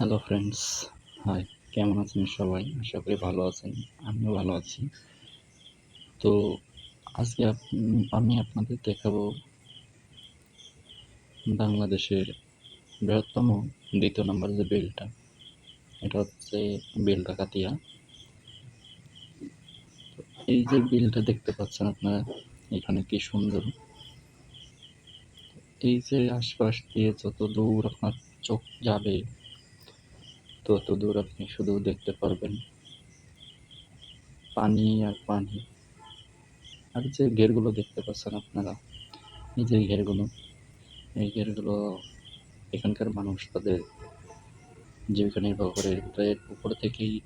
Hello friends high কেমন আছেন সবাই? আশা করি ভালো আছেন, আমিও ভালো আছি। তো আজকে আমি আপনাদের দেখাবো বাংলাদেশের বৃহত্তম দ্বিতীয় নম্বর যে বিলটা, এটা হচ্ছে বিল ডাকাতিয়া। তো এই যে বিলটা দেখতে পাচ্ছেন আপনারা, এখানে কি সুন্দর। এই যে আশপাশ দিয়ে যত দূর আপনার চোখ যাবে তত দূর আপনি শুধু দেখতে পারবেন। পানি আর পানি। আর যে ঘেরগুলো দেখতে পাচ্ছেন আপনারা, এই যে ঘেরগুলো, এই ঘেরগুলো এখানকার মানুষ তাদের জীবিকা নির্বাহ করে। এর উপর থেকেই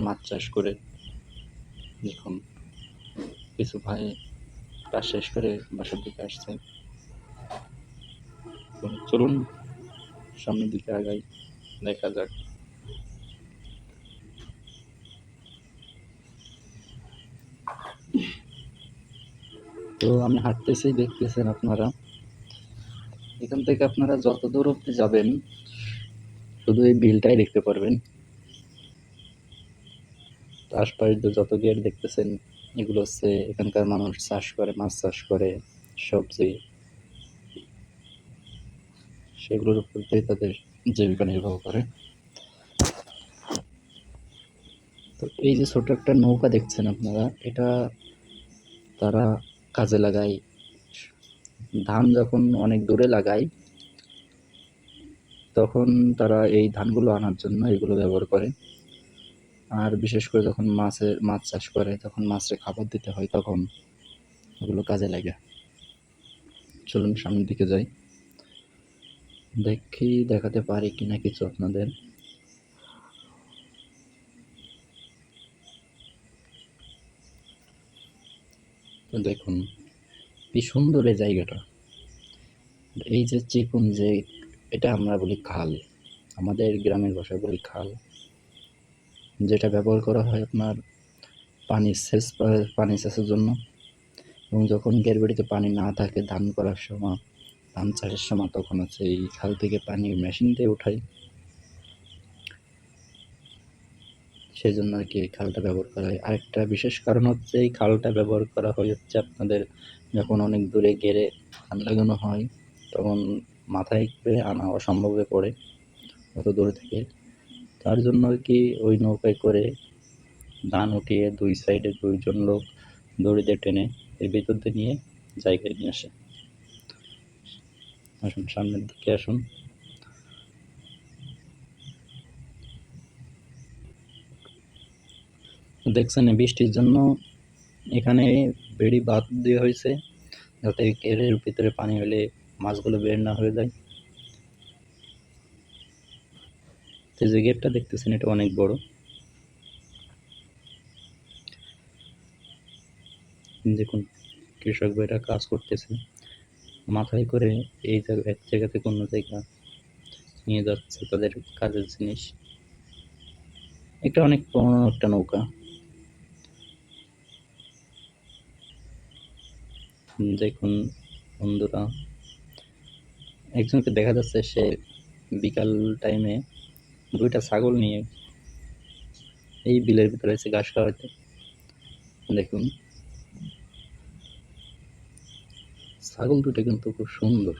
মাছ চাষ করে। দেখুন, কিছু ভাই কাজ শেষ করে বাসার দিকে আসছে। চলুন, সামনের দিকে আগাই, দেখা যাক। তো আমি হাঁটতেছি, দেখতেছেন আপনারা। এখান থেকে আপনারা যত দূর অব্দি যাবেন, শুধু এই বিলটাই দেখতে পারবেন। আশপাশ যত গেট দেখতেছেন, এগুলো হচ্ছে এখানকার মানুষ চাষ করে, মাছ চাষ করে, সবজি। সেগুলোর উপর দিয়ে তাদের জীবিকা নির্বাহ করে। তো এই যে ছোট একটা নৌকা দেখছেন আপনারা, এটা তারা কাজে লাগায় ধান যখন অনেক দূরে লাগায় তখন তারা এই ধানগুলো আনার জন্য এগুলো ব্যবহার করে। আর বিশেষ করে যখন মাছের মাছ চাষ করে, তখন মাছের খাবার দিতে হয়, তখন ওগুলো কাজে লাগে। চলুন সামনের দিকে যাই। দেখি, দেখাতে পারি কিনা কিছু আপনাদের। তো দেখুন, কি সুন্দর এই জায়গাটা। এই যে চিকুন যে, এটা আমরা বলি খাল। আমাদের গ্রামের ভাষায় বলি খাল। যেটা ব্যবহার করা হয় আপনার পানি সেচ, পানি সেচের জন্য। এবং যখন গেরবাড়িতে পানি না থাকে, ধান করার সময়, ধান চাষের সময় তখন হচ্ছে এই খাল থেকে পানি মেশিন দিয়ে উঠাই। সেই জন্য আর কি এই খালটা ব্যবহার করা হয়। আরেকটা বিশেষ কারণ হচ্ছে এই খালটা ব্যবহার করা হয় হচ্ছে আপনাদের যখন অনেক দূরে গেড়ে ধান লাগানো হয়, তখন মাথায় করে আনা অসম্ভব হয়ে পড়ে অত দূরে থেকে। তার জন্য আর কি ওই নৌকায় করে ধান উঠিয়ে দুই সাইডে দুইজন লোক দড়িতে টেনে এর ভিতর দিয়ে নিয়ে জায়গায় নিয়ে আসে। আসুন, সামনের দিকে আসুন। দেখছেন বৃষ্টির জন্য। এখানে বেড়ি বাদ দেওয়া হয়েছে, যাতে কেরের ভিতরে পানি হলে মাছগুলো বের না হয়ে যায়। তো যে গেটটা দেখতেছেন, এটা অনেক বড়। দেখুন, কৃষক ভাইরা কাজ করতেছে। মাথায় করে এই জায়গা, এক জায়গা থেকে অন্য জায়গা নিয়ে যাচ্ছে তাদের কাজের জিনিস। এটা অনেক পুরনো একটা নৌকা। দেখুন বন্ধুরা, একজনকে দেখা যাচ্ছে সে বিকাল টাইমে দুইটা ছাগল নিয়ে এই বিলের ভিতরে এসে ঘাস খাওয়াতে দেখুন, ছাগল দুটো কিন্তু খুব সুন্দর।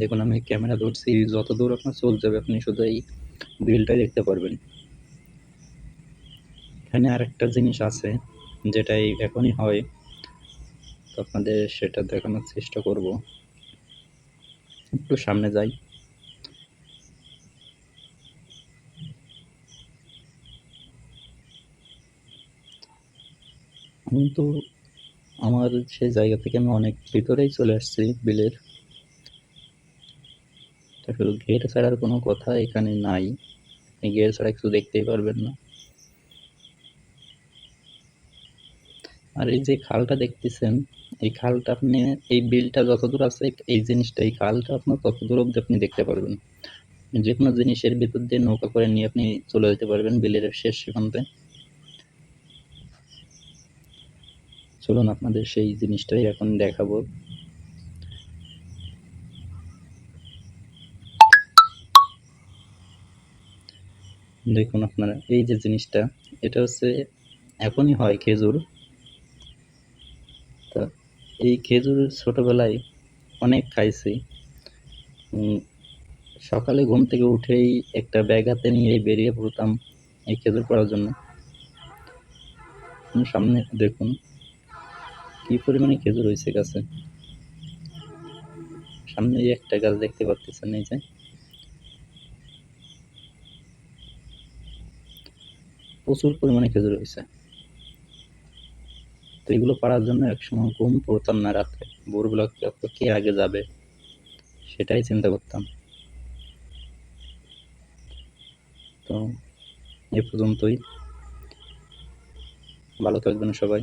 দেখুন, আমি ক্যামেরা ধরছি, যত দূর আপনার চল যাবে, আপনি শুধু এই বিলটাই দেখতে পারবেন। এখানে আরেকটা জিনিস আছে যেটাই এখনই হয়, তো আপনাদের সেটা দেখানোর চেষ্টা করব। একটু সামনে যাই। আমি তো আমার সেই জায়গা থেকে আমি অনেক ভিতরেই চলে আসছি বিলের। শুধু গেট ছাড়ার কোনো কথা এখানে নাই। গেট ছাড়া কিছু দেখতেই পারবেন না। আর এই যে খালটা দেখতেছেন, এই খালটা আপনি, এই বিলটা যতদূর আছে, এই জিনিসটা, এই খালটা আপনার ততদূর অব্দি আপনি দেখতে পারবেন। যে কোনো জিনিসের ভিতর দিয়ে নৌকা করে নিয়ে আপনি চলে যেতে পারবেন বিলের শেষ সীমান্তে চলুন আপনাদের সেই জিনিসটাই এখন দেখাবো। দেখুন আপনারা, এই যে জিনিসটা, এটা হচ্ছে, এখনই হয় খেজুর। এই খেজুর ছোটোবেলায় অনেক খাইছি। সকালে ঘুম থেকে উঠেই একটা ব্যাগ হাতে নিয়ে বেরিয়ে পড়তাম এই খেজুর পড়ার জন্য। সামনে দেখুন, কি পরিমাণে খেজুর হয়েছে গাছে। সামনে একটা গাছ দেখতে পাচ্ছেন এই যে। প্রচুর পরিমাণে খেজুর হয়েছে তো এগুলো পাড়ার জন্য একসময় ঘুম পড়তাম না রাতে ভোরবেলা কে আগে যাবে? সেটাই চিন্তা করতাম। তো, এ পর্যন্তই। ভালো থাকবেন সবাই।